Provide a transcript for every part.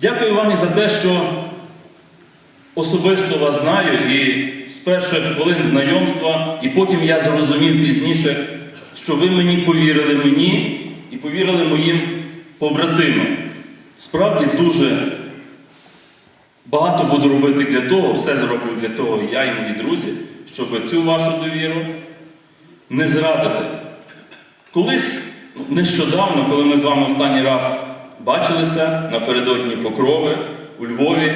Дякую вам і за те, що особисто вас знаю і з перших хвилин знайомства, і потім я зрозумів пізніше, що ви мені повірили мені і повірили моїм побратимам. Справді дуже багато буду робити для того, все зроблю для того, і я і мої друзі, щоб цю вашу довіру не зрадити. Колись нещодавно, коли ми з вами останній раз бачилися напередодні Покрови у Львові,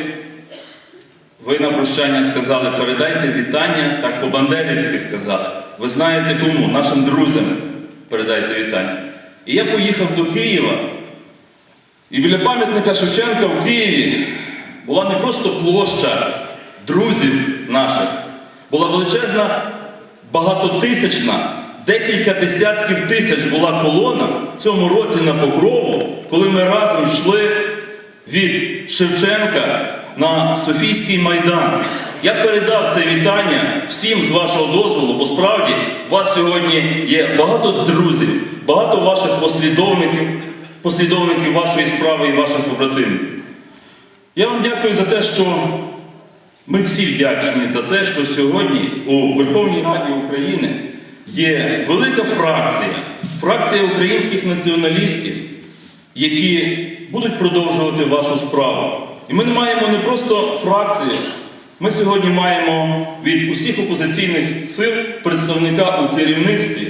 ви на прощання сказали, передайте вітання, так по-бандерівськи сказали. Ви знаєте кому? Нашим друзям передайте вітання. І я поїхав до Києва, і біля пам'ятника Шевченка в Києві була не просто площа друзів наших, була величезна, багатотисячна, декілька десятків тисяч була колона в цьому році на Покрову, коли ми разом йшли від Шевченка на Софійський майдан. Я передав це вітання всім з вашого дозволу, бо справді у вас сьогодні є багато друзів, багато ваших послідовників, послідовників вашої справи і ваших побратимів. Я вам дякую за те, що ми всі вдячні за те, що сьогодні у Верховній Раді України є велика фракція, фракція українських націоналістів, які будуть продовжувати вашу справу. І ми не маємо не просто фракції, ми сьогодні маємо від усіх опозиційних сил представника у керівництві.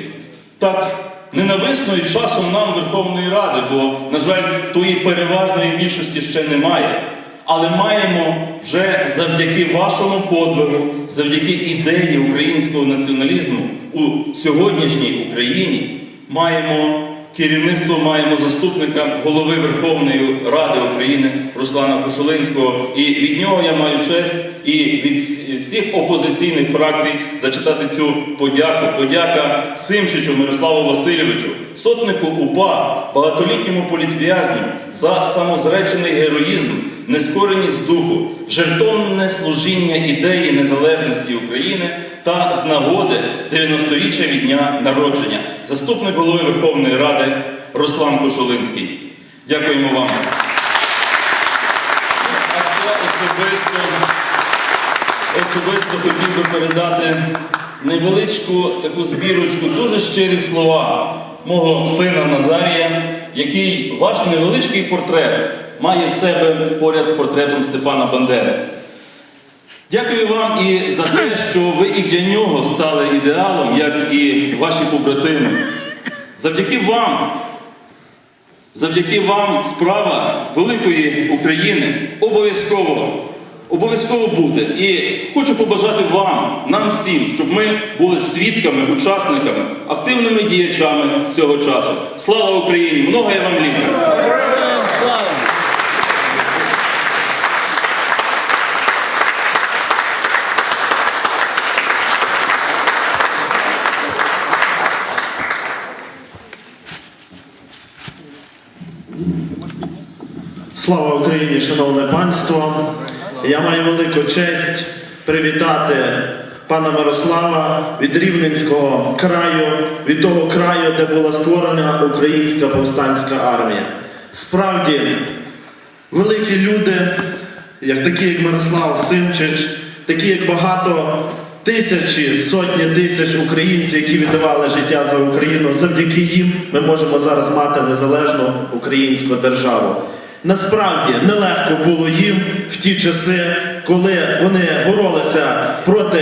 Так ненависно часом нам Верховної Ради, бо, на жаль, тої переважної більшості ще немає. Але маємо вже завдяки вашому подвигу, завдяки ідеї українського націоналізму у сьогоднішній Україні, маємо керівництво, маємо заступника голови Верховної Ради України Руслана Кошулинського. І від нього я маю честь і від всіх опозиційних фракцій зачитати цю подяку. Подяка Симчичу Мирославу Васильовичу, сотнику УПА, багатолітньому політв'язню за самозречений героїзм, нескореність духу, жертовне служіння ідеї незалежності України та з нагоди 90-річчя від дня народження. Заступник голови Верховної Ради Руслан Кошулинський. Дякуємо вам. Особисто, особисто хотів би передати невеличку таку збірочку, дуже щирі слова мого сина Назарія, який ваш невеличкий портрет має в себе поряд з портретом Степана Бандери. Дякую вам і за те, що ви і для нього стали ідеалом, як і ваші побратими. Завдяки вам, завдяки вам справа великої України обов'язково, обов'язково буде. І хочу побажати вам, нам всім, щоб ми були свідками, учасниками, активними діячами цього часу. Слава Україні! Много я вам літа! Слава Україні, шановне панство! Я маю велику честь привітати пана Мирослава від Рівненського краю, від того краю, де була створена українська повстанська армія. Справді, великі люди, як такі, як Мирослав Симчич, такі, як багато тисячі, сотні тисяч українців, які віддавали життя за Україну, завдяки їм ми можемо зараз мати незалежну українську державу. Насправді нелегко було їм в ті часи, коли вони боролися проти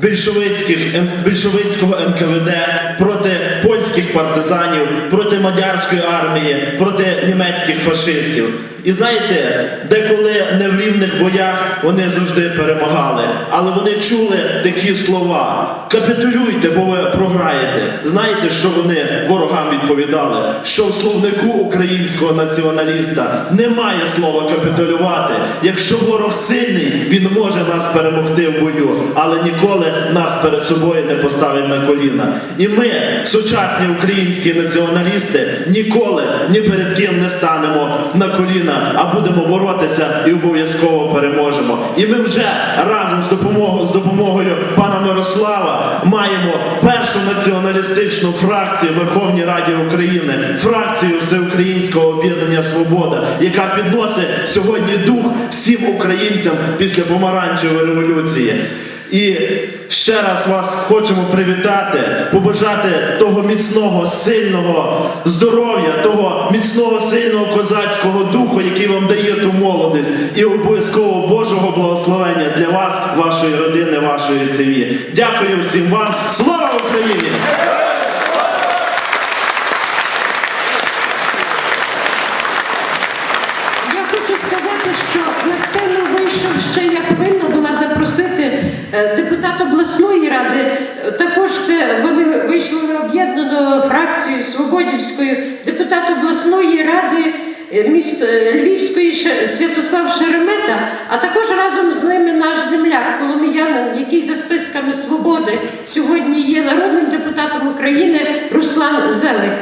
більшовицьких, ем- більшовицького НКВД, проти польських партизанів, проти мадярської армії, проти німецьких фашистів. І знаєте, деколи не в рівних боях вони завжди перемагали, але вони чули такі слова: капітулюйте, бо ви програєте. Знаєте, що вони ворогам відповідали? Що в словнику українського націоналіста немає слова капітулювати. Якщо ворог сильний, він може нас перемогти в бою, але ніколи нас перед собою не поставить на коліна. І ми, сучасні сучасні українські націоналісти ніколи ні перед ким не станемо на коліна, а будемо боротися і обов'язково переможемо. І ми вже разом з допомогою з допомогою пана Мирослава маємо першу націоналістичну фракцію Верховній Раді України, фракцію Всеукраїнського об'єднання Свобода, яка підносить сьогодні дух всім українцям після помаранчевої революції. І ще раз вас хочемо привітати, побажати того міцного, сильного здоров'я, того міцного, сильного козацького духу, який вам дає ту молодість, і обов'язково Божого благословення для вас, вашої родини, вашої сім'ї. Дякую всім вам. Слава Україні! Я хочу сказати, що на сцену вийшов ще я повинна була запросити е, депутат обласної ради. Е, Також це вони вийшли об'єднаною фракцією Свободівською, депутат обласної ради е, міст е, Львівської Святослав Шеремета, а також разом з ними наш земляк, коломиянин, який за списками свободи сьогодні є народним депутатом України Руслан Зелик.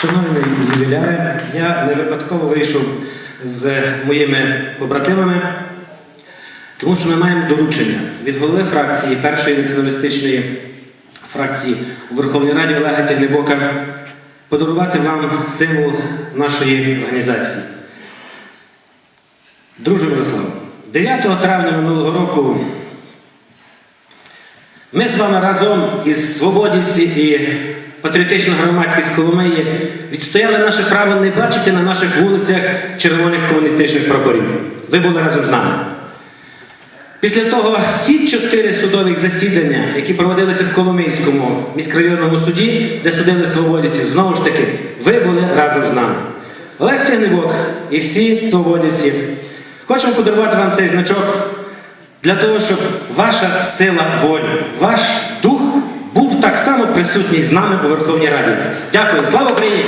Шановні ювіляри, я не випадково вийшов з моїми побратимами, тому що ми маємо доручення від голови фракції, першої націоналістичної фракції у Верховній Раді Олега Тягнебока подарувати вам символ нашої організації. Друже Мирослав, 9 травня минулого року ми з вами разом із Свободівці і патріотична громадськість Коломиї відстояли наше право не бачити на наших вулицях червоних комуністичних прапорів. Ви були разом з нами. Після того всі чотири судових засідання, які проводилися в Коломийському міськрайонному суді, де судили свободівці, знову ж таки, ви були разом з нами. Олег Тягнебок і всі свободівці хочемо подарувати вам цей значок для того, щоб ваша сила волі, ваш дух так само присутній з нами у Верховній Раді. Дякую. Слава Україні!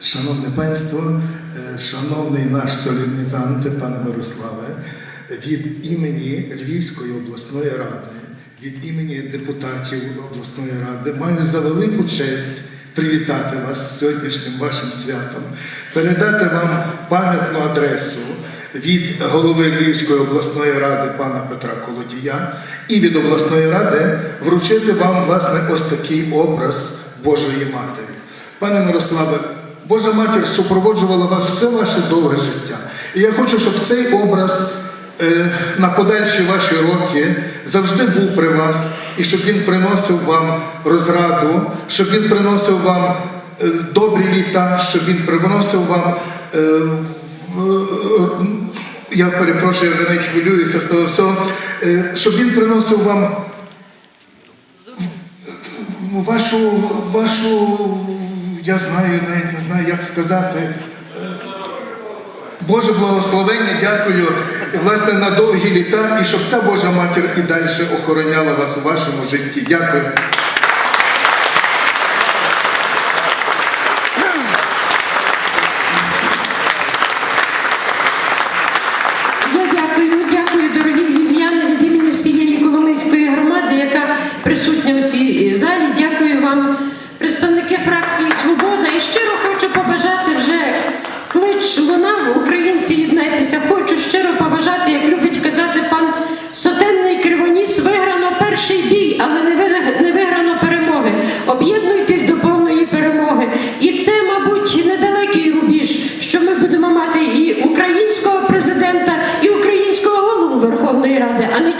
Шановне панство, е, шановний наш соліднізанте, пане Мирославе, від імені Львівської обласної ради, від імені депутатів обласної ради маю за велику честь привітати вас сьогоднішнім вашим святом, передати вам пам'ятну адресу від голови Львівської обласної ради пана Петра Колодія і від обласної ради вручити вам власне ось такий образ Божої Матері. Пане Мирославе, Божа матір супроводжувала вас все ваше довге життя. І я хочу, щоб цей образ на подальші ваші роки завжди був при вас, і щоб він приносив вам розраду, щоб він приносив вам е, добрі літа, щоб він приносив вам. Е, е, я перепрошую, я вже не хвилююся з того всього, е, щоб він приносив вам вашу, вашу, я знаю, навіть не знаю, як сказати. Боже благословення, дякую, власне, на довгі літа, і щоб ця Божа матір і далі охороняла вас у вашому житті. Дякую.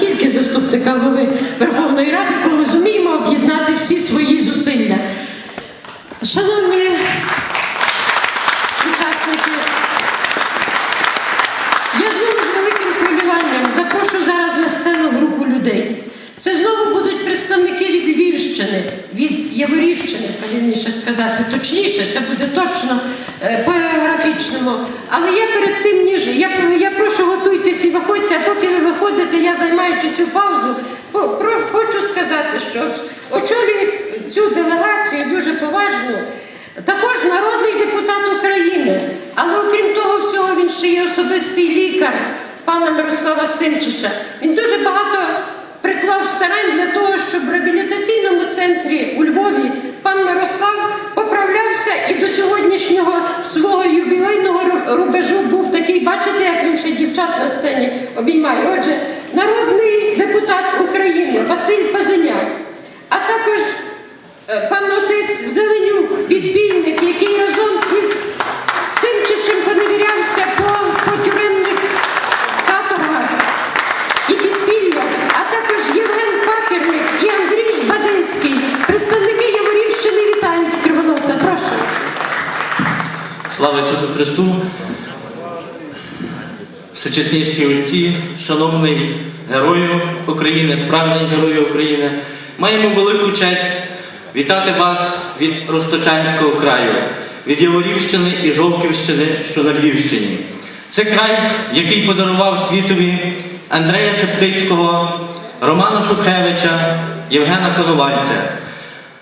Тільки заступника голови Верховної Ради, коли зуміємо об'єднати всі свої зусилля. Шановні учасники, я знову з великим хвилюванням запрошую зараз на сцену групу людей. Це знову будуть представники від Львівщини, від Яворівщини, правильніше сказати, точніше, це буде точно е. Але я перед тим, ніж я, я прошу готуйтесь і виходьте, а поки ви виходите, я займаючи цю паузу, по- про, хочу сказати, що очолює цю делегацію дуже поважну, також народний депутат України. Але окрім того всього, він ще є особистий лікар пана Мирослава Симчича. Він дуже багато приклав старань для того, щоб в реабілітаційному центрі у Львові пан Мирослав поправлявся і до сьогоднішнього свого ювілейного рубежу був такий. Бачите, як він ще дівчат на сцені обіймає. Отже, народний депутат України Василь Пазиняк, а також е, пан отець Зеленюк, підпільник, який разом Слава Ісусу Христу! Всечесніші отці, шановний герою України, справжній герой України, маємо велику честь вітати вас від Росточанського краю, від Яворівщини і Жовківщини, що на Львівщині. Це край, який подарував світові Андрея Шептицького, Романа Шухевича, Євгена Коновальця.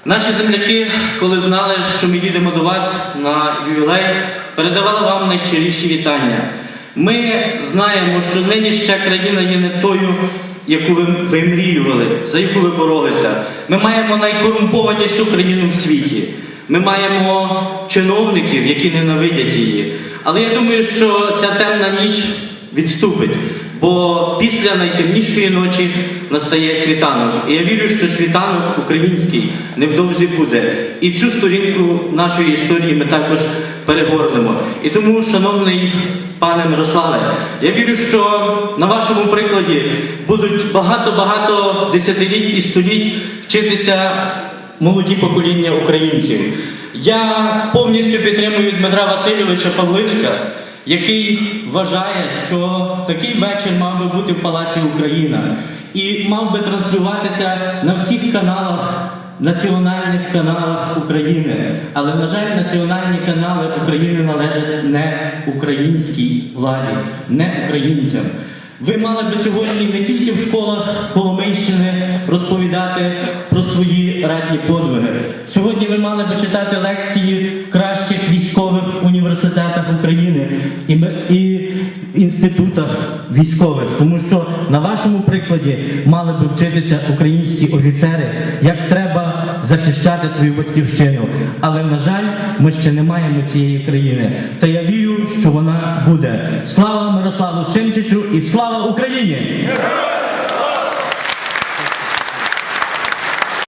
Наші земляки, коли знали, що ми їдемо до вас на ювілей, передавали вам найщиріші вітання. Ми знаємо, що нинішня країна є не тою, яку ви вимріювали, за яку ви боролися. Ми маємо найкорумпованішу країну в світі. Ми маємо чиновників, які ненавидять її. Але я думаю, що ця темна ніч відступить. Бо після найтемнішої ночі настає світанок. І я вірю, що світанок український невдовзі буде. І цю сторінку нашої історії ми також перегорнемо. І тому, шановний пане Мирославе, я вірю, що на вашому прикладі будуть багато-багато десятиліть і століть вчитися молоді покоління українців. Я повністю підтримую Дмитра Васильовича Павличка який вважає, що такий вечір мав би бути в Палаці Україна і мав би транслюватися на всіх каналах, національних каналах України. Але, на жаль, національні канали України належать не українській владі, не українцям. Ви мали би сьогодні не тільки в школах Коломийщини розповідати про свої ратні подвиги. Сьогодні ви мали би читати лекції в кращих військових університетах України і, ми- і інститутах військових, тому що на вашому прикладі мали би вчитися українські офіцери, як треба захищати свою батьківщину. Але на жаль, ми ще не маємо цієї країни. Та я вірю, що вона буде. Слава Мирославу Симчичу і слава Україні!